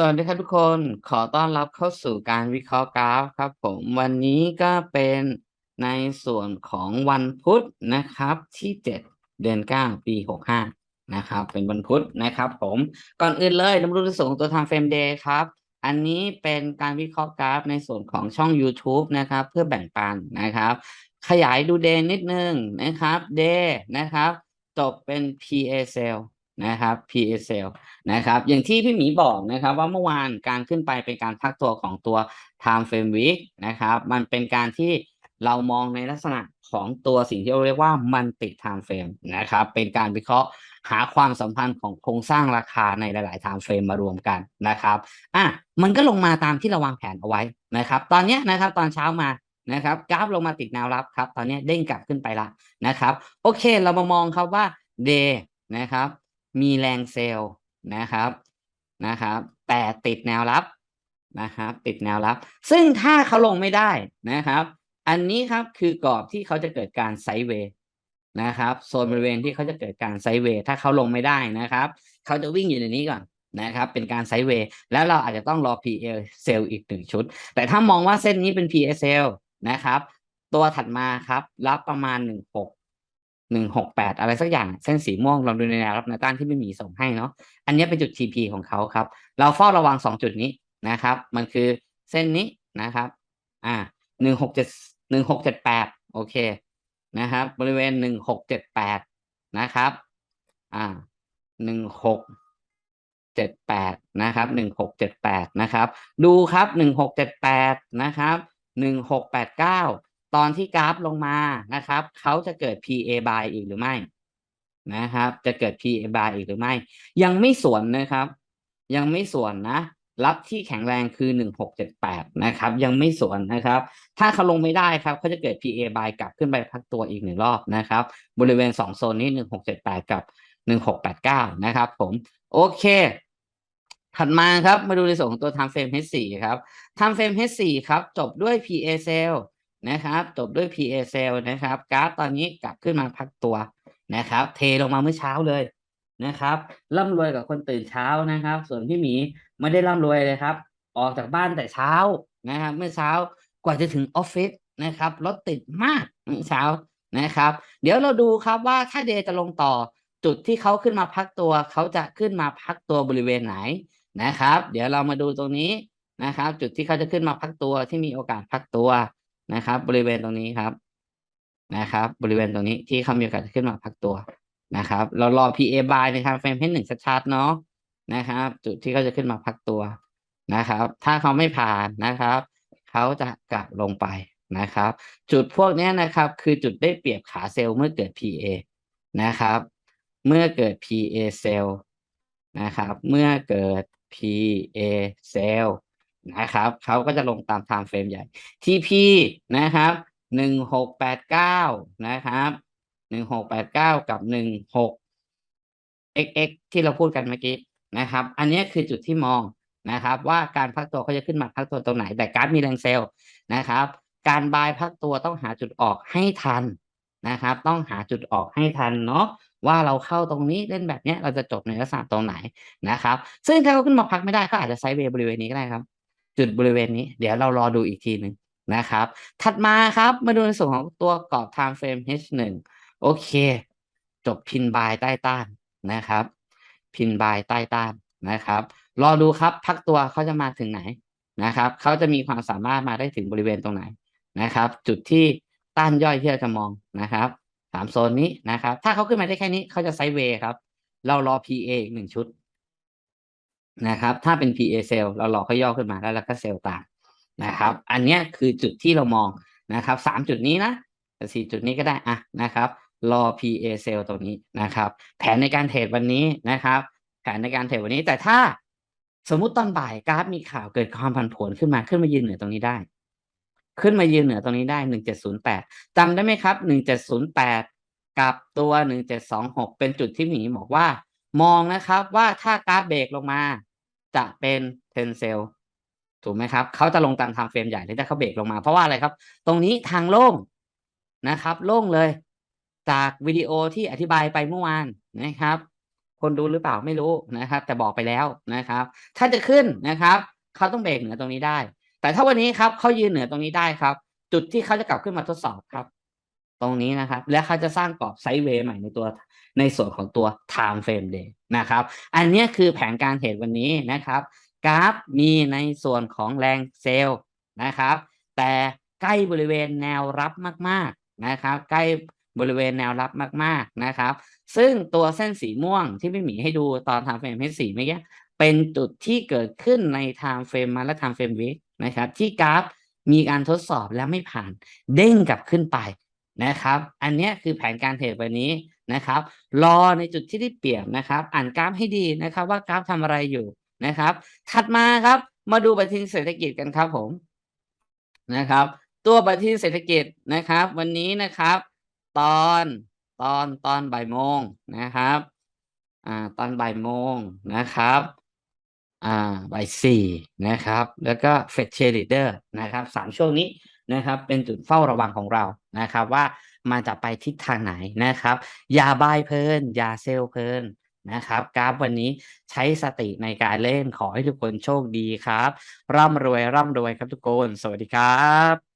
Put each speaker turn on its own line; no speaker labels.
สวัสดีครับทุกคนขอต้อนรับเข้าสู่การวิเคราะห์กราฟครับผมวันนี้ก็เป็นในส่วนของวันพุธนะครับที่ 7 เดือน 9 ปี 65 นะครับ เป็นวันพุธนะครับผมก่อนอื่นเลยเรามาดูในส่วนของตัว time frame day ครับ อันนี้เป็นการวิเคราะห์กราฟในส่วนของช่อง YouTube นะครับ เพื่อแบ่งปันนะครับ ขยายดู day นิดนึงนะครับ day นะครับ จบเป็น PA sell นะครับ P S L นะครับอย่างที่พี่หมีบอกนะครับว่าเมื่อวานการขึ้นไปเป็นการพักตัวของตัว time frame week นะครับ มันเป็นการที่เรามองในลักษณะของตัวสิ่งที่เราเรียกว่ามันติด time frame นะครับ เป็นการวิเคราะห์หาความสัมพันธ์ของโครงสร้างราคาในหลาย ๆ time frame มารวมกันนะครับอะมันก็ลงมาตามที่เราวางแผนเอาไว้นะครับ ตอนนี้นะครับตอนเช้ามานะครับกราฟลงมาติดแนวรับครับ ตอนนี้เด้งกลับขึ้นไปละนะครับ โอเคเรามามองครับว่า day นะครับ มีแรงเซลล์นะครับนะครับแต่ติดแนวรับนะครับ ติดแนวรับ ซึ่งถ้าเขาลงไม่ได้นะครับ อันนี้ครับคือกรอบที่เขาจะเกิดการไซด์เวย์นะครับโซนบริเวณที่เขาจะเกิดการไซด์เวย์ถ้าเขาลงไม่ได้นะครับเขาจะวิ่งอยู่ในนี้ก่อนนะครับ เป็นการไซด์เวย์แล้วเราอาจจะต้องรอ PA เซลอีกหนึ่งชุด แต่ถ้ามองว่าเส้นนี้เป็น PA เซลนะครับ ตัวถัดมาครับ รับประมาณหนึ่ง หนึ่งหกแปดอะไรสักอย่างเส้นสีม่วงลองดูในแนวรับแนวต้านที่ไม่มีส่งให้เนาะอันนี้เป็นจุด TP ของเขาครับ เราเฝ้าระวังสองจุดนี้นะครับ มันคือเส้นนี้นะครับอ่าหนึ่งหกเจ็ดหนึ่งหกเจ็ดแปดโอเคนะครับ บริเวณหนึ่งหกเจ็ดแปดนะครับอ่าหนึ่งหกเจ็ดแปดนะครับหนึ่งหกเจ็ดแปดนะครับ ดูครับหนึ่งหกเจ็ดแปดนะครับหนึ่งหกแปดเก้า ตอนที่กราฟลงมานะครับเขาจะเกิด PA buy อีกหรือไม่นะครับ จะเกิด PA buy อีกหรือไม่ ยังไม่สวนนะครับ ยังไม่สวนนะรับที่แข็งแรงคือหนึ่งหกเจ็ดแปดนะครับ ยังไม่สวนนะครับ ถ้าเขาลงไม่ได้ครับเขาจะเกิด PA buy กลับขึ้นไปพักตัวอีกหนึ่งรอบนะครับ บริเวณสองโซนนี้หนึ่งหกเจ็ดแปดกับหนึ่งหกแปดเก้านะครับผมโอเค ถัดมาครับมาดูในส่วนของตัว time frame H4 ครับ time frame H4 ครับ จบด้วย PA sell นะครับจบด้วย PA sell นะครับ กราฟตอนนี้กลับขึ้นมาพักตัวนะครับ เทลงมาเมื่อเช้าเลยนะครับร่ำรวยกับคนตื่นเช้านะครับ ส่วนพี่หมีไม่ได้ร่ำรวยเลยครับ ออกจากบ้านแต่เช้านะครับ เมื่อเช้ากว่าจะถึงออฟฟิศนะครับรถติดมากเมื่อเช้านะครับ เดี๋ยวเราดูครับว่าถ้าเดย์จะลงต่อจุดที่เขาขึ้นมาพักตัว เขาจะขึ้นมาพักตัวบริเวณไหนนะครับ เดี๋ยวเรามาดูตรงนี้นะครับ จุดที่เขาจะขึ้นมาพักตัวที่มีโอกาสพักตัว นะครับ บริเวณตรงนี้ครับนะครับ บริเวณตรงนี้ที่เขามีโอกาสขึ้นมาพักตัวนะครับ เรารอ PA buy ในทางเฟรมให้หนึ่งชัดๆเนาะนะครับ จุดที่เขาจะขึ้นมาพักตัวนะครับ ถ้าเขาไม่ผ่านนะครับเขาจะกลับลงไปนะครับ จุดพวกนี้นะครับ คือจุดได้เปรียบขาเซลล์เมื่อเกิด PA นะครับ เมื่อเกิด PA เซลล์นะครับ เมื่อเกิด PA เซลล์ นะครับเขาก็จะลงตามไทม์เฟรมใหญ่ TP นะครับหนึ่งหกแปดเก้านะครับหนึ่งหกแปดเก้ากับหนึ่งหก xx ที่เราพูดกันเมื่อกี้นะครับ อันนี้คือจุดที่มองนะครับ ว่าการพักตัวเขาจะขึ้นมาพักตัวตรงไหน แต่การมีแรงเซลล์นะครับ การบายพักตัวต้องหาจุดออกให้ทันนะครับ ต้องหาจุดออกให้ทันเนาะว่าเราเข้าตรงนี้เล่นแบบนี้เราจะจบในลักษณะตรงไหนนะครับ ซึ่งถ้าเขาขึ้นมาพักไม่ได้เขาอาจจะไซด์เวย์บริเวณนี้ก็ได้ครับ จุดบริเวณนี้ เดี๋ยวเรารอดูอีกทีหนึ่งนะครับ ถัดมาครับมาดูในส่วนของตัวกรอบ time frame H1 โอเค จบพินบายใต้ต้านนะครับ พินบายใต้ต้านนะครับ รอดูครับพักตัวเขาจะมาถึงไหนนะครับเขาจะมีความสามารถมาได้ถึงบริเวณตรงไหนนะครับ จุดที่ต้านย่อยที่เราจะมองนะครับสามโซนนี้นะครับ ถ้าเขาขึ้นมาได้แค่นี้เขาจะไซด์เวย์ครับ เรารอ PA อีกหนึ่งชุด นะครับ ถ้าเป็น PA เซลเราหลอกเขาย่อขึ้นมาแล้วเราก็เซลตามนะครับ อันนี้คือจุดที่เรามองนะครับสามจุดนี้นะสี่จุดนี้ก็ได้อะนะครับรอ PA เซลตรงนี้นะครับ แผนในการเทรดวันนี้นะครับ แผนในการเทรดวันนี้แต่ถ้าสมมติตอนบ่ายกราฟมีข่าวเกิดความผันผวนขึ้นมาขึ้นมายืนเหนือตรงนี้ได้ ขึ้นมายืนเหนือตรงนี้ได้หนึ่งเจ็ดศูนย์แปดจำได้ไหมครับหนึ่งเจ็ดศูนย์แปดกับตัวหนึ่งเจ็ดสองหกเป็นจุดที่หมีบอกว่า มองนะครับว่าถ้ากราฟเบรกลงมา จะเป็นเทนเซลถูกไหมครับเขาจะลงตามทางเฟรมใหญ่ที่ถ้าเขาเบรกลงมา เพราะว่าอะไรครับ ตรงนี้ทางโล่งนะครับ โล่งเลย จากวิดีโอที่อธิบายไปเมื่อวานนะครับ คนดูหรือเปล่าไม่รู้นะครับ แต่บอกไปแล้วนะครับ ถ้าจะขึ้นนะครับเขาต้องเบรกเหนือตรงนี้ได้ แต่ถ้าวันนี้ครับเขายืนเหนือตรงนี้ได้ครับ จุดที่เขาจะกลับขึ้นมาทดสอบครับ ตรงนี้นะครับ และเขาจะสร้างกรอบไซด์เวย์ใหม่ในตัวในส่วนของตัว time frame day นะครับ อันนี้คือแผนการเทรดวันนี้นะครับ กราฟมีในส่วนของแรงเซลล์นะครับ แต่ใกล้บริเวณแนวรับมาก ๆนะครับ ใกล้บริเวณแนวรับมาก ๆนะครับ ซึ่งตัวเส้นสีม่วงที่พี่หมีให้ดูตอน time frame H4 เมื่อกี้เป็นจุดที่เกิดขึ้นใน time frame มาและ time frame week นะครับ ที่กราฟมีการทดสอบแล้วไม่ผ่านเด้งกลับขึ้นไป นะครับ อันนี้คือแผนการเทรดวันนี้นะครับ รอในจุดที่ได้เปรียบนะครับ อ่านกราฟให้ดีนะครับ ว่ากราฟทำอะไรอยู่นะครับ ถัดมาครับมาดูปฏิทินเศรษฐกิจกันครับผมนะครับ ตัวปฏิทินเศรษฐกิจนะครับ วันนี้นะครับ ตอนตอนตอนบ่ายโมงนะครับอ่าตอนบ่ายโมงนะครับอ่าบ่ายสี่นะครับ แล้วก็เฟดเชลิเดอร์นะครับสามช่วงนี้นะครับ เป็นจุดเฝ้าระวังของเรานะครับว่ามันจะไปทิศทางไหนนะครับ อย่าบายเพลินอย่าเซลเพลินนะครับกราฟวันนี้ใช้สติในการเล่นขอให้ทุกคนโชคดีครับ ร่ำรวยร่ำรวยครับทุกคน สวัสดีครับ